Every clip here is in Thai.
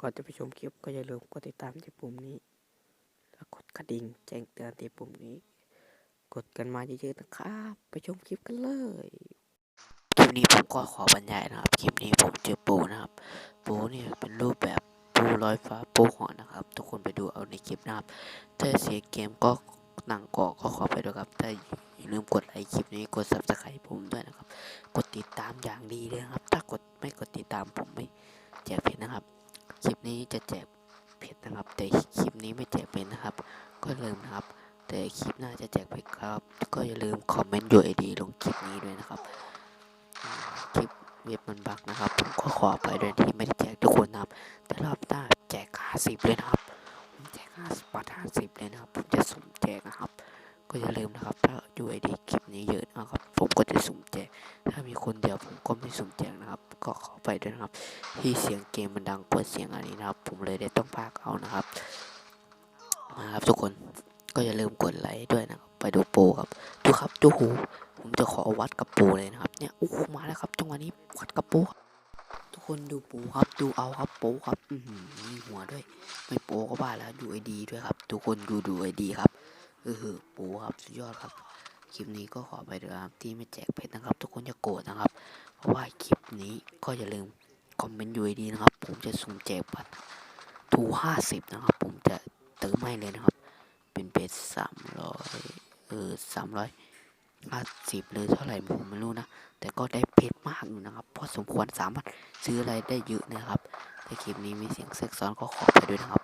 ก่อนจะไปชมคลิปก็อย่าลืมกดติดตามที่ปุ่มนี้ แล้วกดกระดิ่งแจ้งเตือนที่ปุ่มนี้ กดกันมาเยอะๆนะครับ ไปชมคลิปกันเลย คลิปนี้ผมก็ขอบรรยายนะครับ คลิปนี้ผมเจอปูนะครับ ปูเนี่ยเป็นรูปแบบปูลอยฟ้าปูหัวนะครับ ทุกคนไปดูเอาในคลิปนะครับถ้าเสียเกมก็หนังกอก็ขอไปด้วยครับถ้าอย่าลืมกดไลค์คลิปนี้กด subscribe ผมด้วยนะครับ กดติดตามอย่างดีเลยนะครับ ถ้ากดไม่กดติดตามผมไม่แจกเพชรนะครับ คลิปนี้จะแจกเพชรนะครับ แต่คลิปนี้ไม่แจกเพชรนะครับ ก็ลืมนะครับ แต่คลิปหน้าจะแจกเพชรครับ ก็อย่าลืมคอมเมนต์ UID ลงคลิปนี้ด้วยนะครับ คลิปเว็บมันบักนะครับ ผมก็ขอไปด้วยที่ไม่ได้แจกทุกคนนะครับ แต่รอบหน้าแจก50เลยนะครับ ผมแจก50บาท50เลยนะครับ ผมจะสุ่มากเอานะครับมาครับ ทุกคนก็อย่าลืมกดไลค์ด้วยนะครับไปดูโปครับดูครับดูหูผมจะขอวัดกับปูเลยนะครับเนี่ยโอ้มาแล้วครับจังหวะนี้วัดกับปูทุกคนดูปูครับดูเอาครับปูครับอืมีหัวด้วย ไม่โปก็บ้าแล้วดูไอดีด้วยครับ ทุกคนดูดูไอดีครับเออปูครับสุดยอดครับคลิปนี้ก็ขอไปด้วยครับที่ไม่แจกเพชรนะครับ ทุกคนอย่าโกรธนะครับ เพราะว่าคลิปนี้ก็อย่าลืมคอมเมนต์อยู่ดีนะครับ ผมจะสุ่มแจกบัตร ทูห้าสิบนะครับ ผมจะเติมให้เลยนะครับ เป็นเพชรสามร้อยเออสามร้อยห้าสิบหรือเท่าไหร่ผมไม่รู้นะ แต่ก็ได้เพชรมากอยู่นะครับ พอสมควรสามารถซื้ออะไรได้เยอะนะครับถ้าคลิปนี้มีเสียงแทรกซ้อนก็ขอไปด้วยนะครับ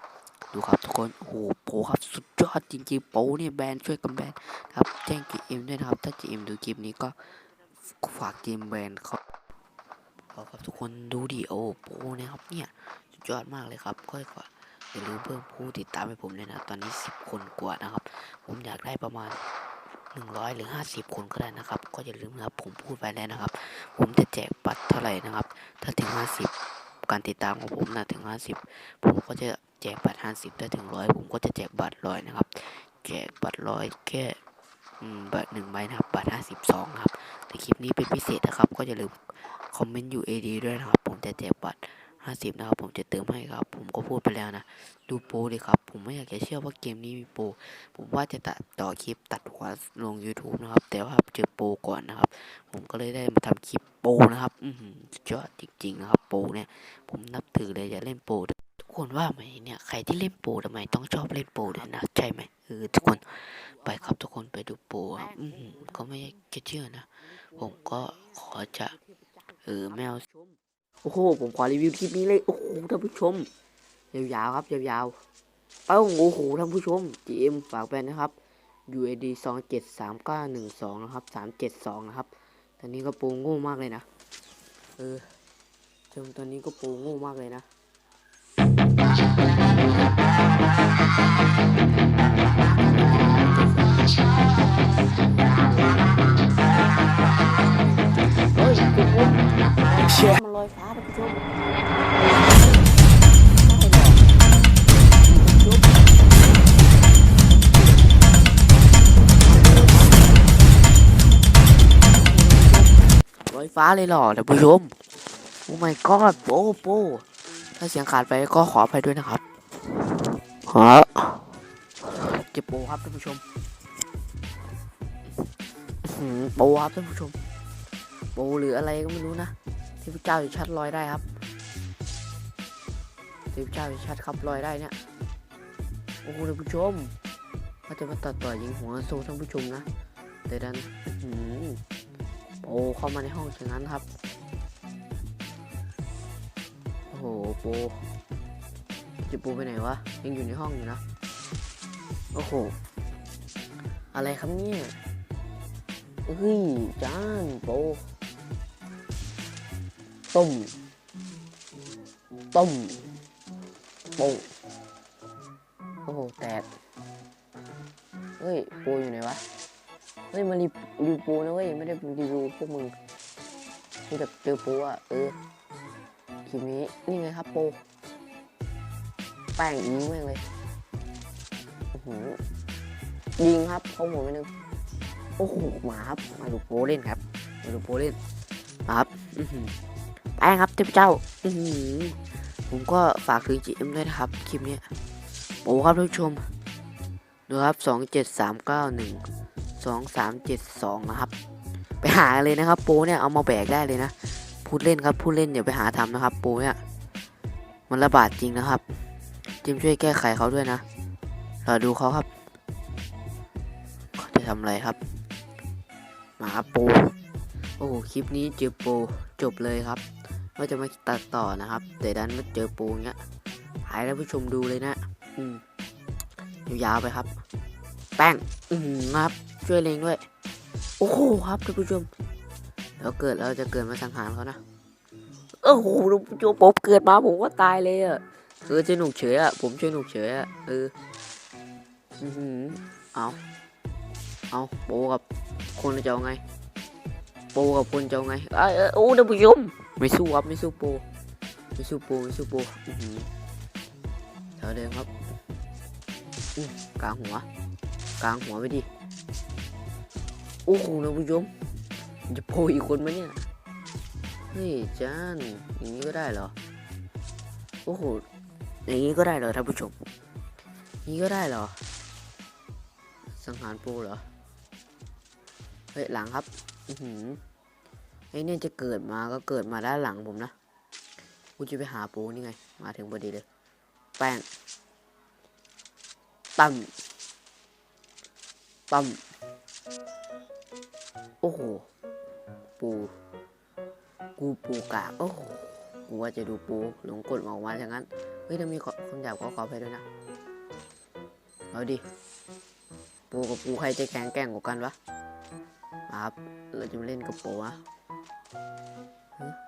ดูครับทุกคน โอ้โหโปครับสุดยอดจริงๆโปรเนี่ยแบนช่วยกันแบนครับ แจ้งกีเอ็มด้วยนะครับ ถ้าจีเอ็มดูคลิปนี้ก็ฝากจีเอ็มแบนเขาเอาครับทุกคนดูดิโอ้โปรเนี่ยครับเนี่ย ยอดมากเลยครับก็ขออย่าลืมเพิ่มผู้ติดตามให้ผมเลยนะ ตอนนี้สิบคนกว่านะครับ ผมอยากได้ประมาณหนึ่งร้อยหรือห้าสิบคนก็ได้นะครับ ก็อย่าลืมนะครับ ผมพูดไปแล้วนะครับ ผมจะแจกบัตรเท่าไหร่นะครับ ถ้าถึงห้าสิบการติดตามของผมนะถึงห้าสิบผมก็จะแจกบัตรห้าสิบถ้าถึงร้อยผมก็จะแจกบัตรร้อยนะครับ แจกบัตรร้อยแค่บัตรหนึ่งใบนะครับบัตรห้าสิบสองครับแต่คลิปนี้เป็นพิเศษนะครับ ก็อย่าลืมคอมเมนต์อยู่เอดีด้วยนะครับ ผมจะแจกบัตร ห้าสิบนะครับผมจะเติมให้ครับ ผมก็พูดไปแล้วนะ ดูโปรเลยครับ ผมไม่อยากจะเชื่อว่าเกมนี้มีโปรผมว่าจะตัดต่อคลิปตัดหัวลง YouTube นะครับ แต่ว่าเจอโปรก่อนนะครับ ผมก็เลยได้มาทำคลิปโปรนะครับอือยอดจริง ๆ นะครับ โปรเนี่ย ผมนับถือเลยอย่าเล่นโปรทุกคนว่าไหมเนี่ยใครที่เล่นโปรทำไมต้องชอบเล่นโปรด้วยนะใช่ไหมเออทุกคนไปครับทุกคนไปดูโปรครับอือหือก็ไม่อยากจะเชื่อนะ ผมก็ขอจะเออแมว โอ้โหผมขอรีวิวคลิปนี้เลย โอ้โหท่านผู้ชม ยาวๆครับ ยาวๆเป้าโอ้โหท่านผู้ชม GM ฝากไปนะครับ UAD สองเจ็ดสามเก้าหนึ่งสองนะครับสามเจ็ดสองนะครับ ตอนนี้ก็โปรโง่มากเลยนะ เออชมตอนนี้ก็โปรโง่มากเลยนะ อยฟ้าท่านผู้ชมลอยฟ้าเลยเหรอท่านผู้ชม โอ้ my god โปโปถ้าเสียงขาดไปก็ขออภัยด้วยนะครับขอเจ็บโปครับท่านผู้ชมอื้อหือโปครับท่านผู้ชมโปหรืออะไรก็ไม่รู้นะ เทพเจ้าอยู่ชัดลอยได้ครับเทพเจ้าอยู่ชัดครับลอยได้เนี่ยโอ้โหท่านผู้ชมเขาจะมาตัดต่อยิงหัวโซท่านผู้ชมนะแต่ดันอื้อหือโปเข้ามาในห้องอย่างนั้นครับโอ้โหโปจะโปไปไหนวะยังอยู่ในห้องอยู่นะโอ้โหอะไรครับเนี่ยเฮ้ยจานโป ต้ม ต้มโปโอ้โห แตก เฮ้ยโปอยู่ไหนวะ เฮ้ย มารีรีวิวปูนะเว้ย ไม่ได้รีวิวพวกมึงคือแบบเจอปูอะ เออคลิปนี้ นี่ไงครับปูแป้งยิงแม่งเลยหือยิงครับเขาหัวไปหนึ่งโอ้โหมาครับ มาดูโปเล่นครับ มาดูโปเล่นครับ อื้อหือแป้งครับเทพเจ้า อืผมก็ฝากถึง GM ด้วยนะครับ คลิปนี้โอ้ครับท่านผู้ชม ดูครับสองเจ็ดสามเก้าหนึ่งสองสามเจ็ดสองนะครับ ไปหาเลยนะครับ โปเนี่ยเอามาแบกได้เลยนะ พูดเล่นครับ พูดเล่นอย่าไปหาทำนะครับ โปเนี่ยมันระบาดจริงนะครับ จิมช่วยแก้ไขเขาด้วยนะรอดูเขาครับเขาจะทำอะไรครับมาครับโป โอ้คลิปนี้เจอโปจบเลยครับ ว่าจะมาตัดต่อนะครับแต่ดันมาเจอปรเงี้ยหายแล้วผู้ชมดูเลยนะ อืมยาวๆไปครับ แป้งอืมครับ ช่วยเลงด้วย โอ้โหครับท่านผู้ชมแล้วเกิดเราจะเกิดมาสังหารเขานะโอ้โหท่านผู้ชมผมเกิดมาผมก็ตายเลยอะเออจะหนุกเฉยอะผมช่วยหนุกเฉยอะเอออือหือเอาเอาโปกับคนจะเอาไง โปกับคนจะเอาไงเออโอ้ท่านผู้ชม ไม่สู้ครับไม่สู้โปไม่สู้โปไม่สู้โปอือหือเท่าเดิมครับอื้กลางหัว กลางหัวไปดิโอ้โหท่านผู้ชมจะโผล่อีกคนไหมเนี่ยเฮ้ยจานอย่างนี้ก็ได้เหรอโอ้โหอย่างนี้ก็ได้เหรอท่านผู้ชมย่างนี้ก็ได้เหรอ สังหารปูเหรอเฮ้ยหลังครับ อือหือ ไอ้เนี่ยจะเกิดมาก็เกิดมาด้านหลังผมนะกูจะไปหาปูนี่ไง มาถึงพอดีเลย แป้งตั้มปั๊มโอ้โห ปู กูปูกาก โอ้โห กูว่าจะดูปู หลงกดออกมาอย่างนั้น เฮ้ยถ้ามีคำหยาบขอขอไปด้วยนะ เอาดิ ปูกับปูใครจะแข็งแกร่งกว่ากันวะมาครับ เราจะมาเล่นกับปูอะฮะ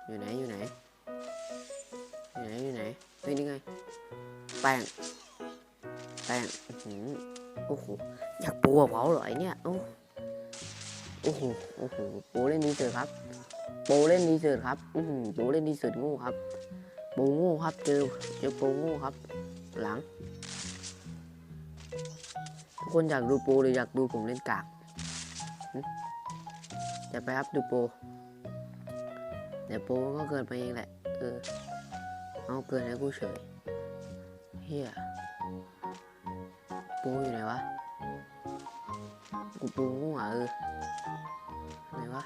อยู่ไหนอยู่ไหนอยู่ไหนอยู่ไหนเฮ้ยนี่ไงแป้งแป้งโอ้โหอยากปูกับเขาเหรอไอเนี่ยโอ้โอ้โหโอ้โหปูเล่นดีเสิร์ตครับปูเล่นดีเสิร์ตครับอือหือปูเล่นดีเสิร์ตงูครับปูงูครับเจอเจอปูงูครับ หลังทุกคนอยากดูปูหรืออยากดูผมเล่นกากจะไปครับดูปู เดี๋ยวปูก็เกินไปเองแหละ เออ เอาเกินให้กูเฉยเฮียปูอยู่ไหนวะ กูปูงูอะเออ ไหนวะ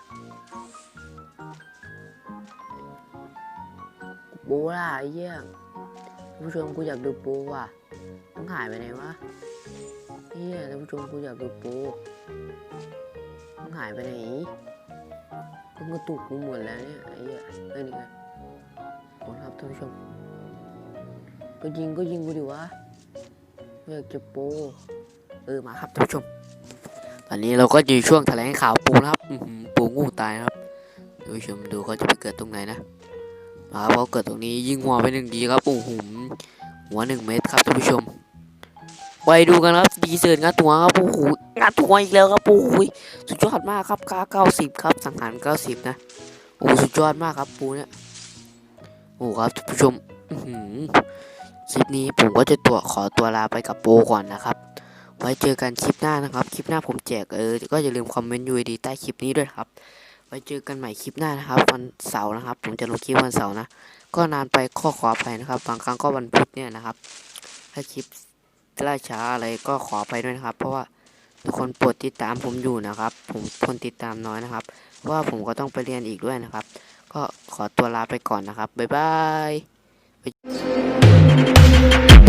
กูปูล่ะไอ้เหี้ยท่านผู้ชมกูอยากดูปูว่ะมึงหายไปไหนวะเฮียท่านผู้ชมกูอยากดูปูมึงหายไปไหน มึงกระตุกกูหมดแล้วเนี่ยไอ้เหี้ยเอ้ยนี่ไงขอรับท่านผู้ชมก็ยิงก็ยิงกูดิวะอยากจะปูเออมาครับท่านผู้ชม ตอนนี้เราก็อยู่ช่วงแถลงข่าวปูนะครับปูงูตายครับท่านผู้ชมดูเขาจะไปเกิดตรงไหนนะมาครับเขาเกิดตรงนี้ยิงหัวไปหนึ่งทีครับโอ้โหหัวหนึ่งเมตรครับท่านผู้ชม ไปดูกันครับดีเซิร์นงัดหัวครับโอ้โหงัดหัวอีกแล้วครับโอ้โหสุดยอดมากครับค่าเก้าสิบครับสังหารเก้าสิบนะโอ้สุดยอดมากครับปูเนี่ยโอ้ครับท่านผู้ชมคลิปนี้ผมก็จะตัวขอตัวลาไปกับปูก่อนนะครับ ไว้เจอกันคลิปหน้านะครับ คลิปหน้าผมแจกเออ ก็อย่าลืมคอมเมนต์ยูดีใต้คลิปนี้ด้วยครับ ไว้เจอกันใหม่คลิปหน้านะครับ วันเสาร์นะครับ ผมจะลงคลิปวันเสาร์นะ ก็นานไปข้อขออภัยนะครับ บางครั้งก็วันพุธเนี่ยนะครับ ถ้าคลิป ล่าช้าอะไรก็ขอไปด้วยนะครับ เพราะว่าทุกคนโปรดติดตามผมอยู่นะครับ ผมคนติดตามน้อยนะครับ เพราะว่าผมก็ต้องไปเรียนอีกด้วยนะครับ ก็ขอตัวลาไปก่อนนะครับ บ๊ายบาย